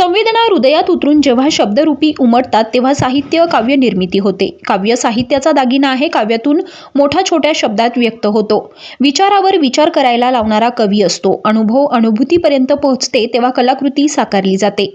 संवेदना हृदयात उतरून जेव्हा शब्दरूपी उमटतात तेव्हा साहित्य काव्य निर्मिती होते. काव्य साहित्याचा दागिना आहे काव्यातून मोठ्या छोट्या शब्दात व्यक्त होतो. विचारावर विचार करायला लावणारा कवी असतो. अनुभव अनुभूतीपर्यंत पोहोचते तेव्हा कलाकृती साकारली जाते.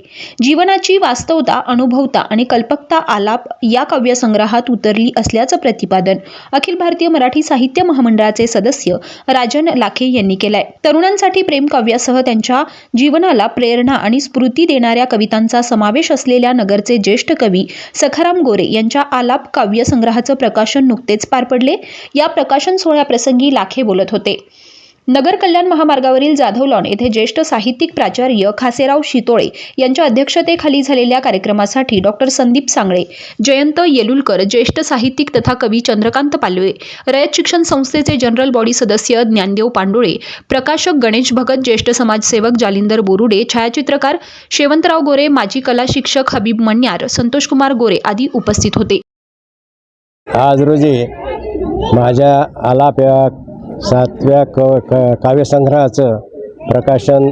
जीवनाची वास्तवता अनुभवता आणि कल्पकता आलाप या काव्यसंग्रहात उतरली असल्याचं प्रतिपादन अखिल भारतीय मराठी साहित्य महामंडळाचे सदस्य राजन लाखे यांनी केलंय. तरुणांसाठी प्रेम काव्यासह त्यांच्या जीवनाला प्रेरणा आणि स्फूर्ती करणाऱ्या कवितांचा समावेश असलेल्या नगरचे ज्येष्ठ कवी सखाराम गोरे यांच्या आलाप काव्य संग्रहाचं प्रकाशन नुकतेच पार पडले. या प्रकाशन सोहळ्याप्रसंगी लाखे बोलत होते. नगर कल्याण महामार्गावरील जाधव लॉन येथे ज्येष्ठ साहित्यिक प्राचार्य खासेराव शितोळे यांच्या अध्यक्षतेखाली झालेल्या कार्यक्रमासाठी डॉक्टर संदीप सांगळे जयंत येलुलकर ज्येष्ठ साहित्यिक तथा कवी चंद्रकांत पालवे रयत शिक्षण संस्थेचे जनरल बॉडी सदस्य ज्ञानदेव पांडुळे प्रकाशक गणेश भगत ज्येष्ठ समाजसेवक जालिंदर बोरुडे छायाचित्रकार शेवंतराव गोरे माजी कला शिक्षक हबीब मण्यार संतोषकुमार गोरे आदी उपस्थित होते. आज रोजी माझ्या आलाप्या सातव्या क क काव्यसंग्रहाचं प्रकाशन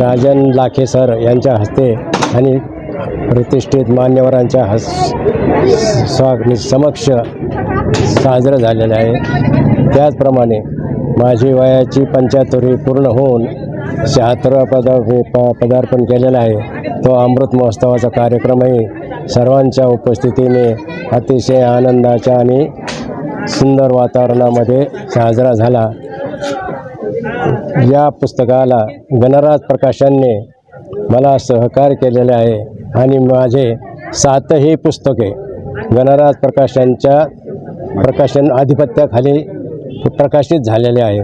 राजन लाखे सर यांच्या हस्ते आणि प्रतिष्ठित मान्यवरांच्या हस स्वा समक्ष साजरं झालेलं आहे. त्याचप्रमाणे माझी वयाची पंच्याहत्तरी पूर्ण होऊन शहात्तरवा पदा प पदार्पण केलेलं आहे. तो अमृत महोत्सवाचा कार्यक्रमही सर्वांच्या उपस्थितीने अतिशय आनंदाच्या आणि सुंदर वातावरणामध्ये साजरा झाला. या पुस्तकाला गणराज प्रकाशांनी मला सहकार्य केलेले आहे आणि माझे सातही पुस्तके गणराज प्रकाशांच्या प्रकाशन आधिपत्याखाली प्रकाशित झालेले आहे.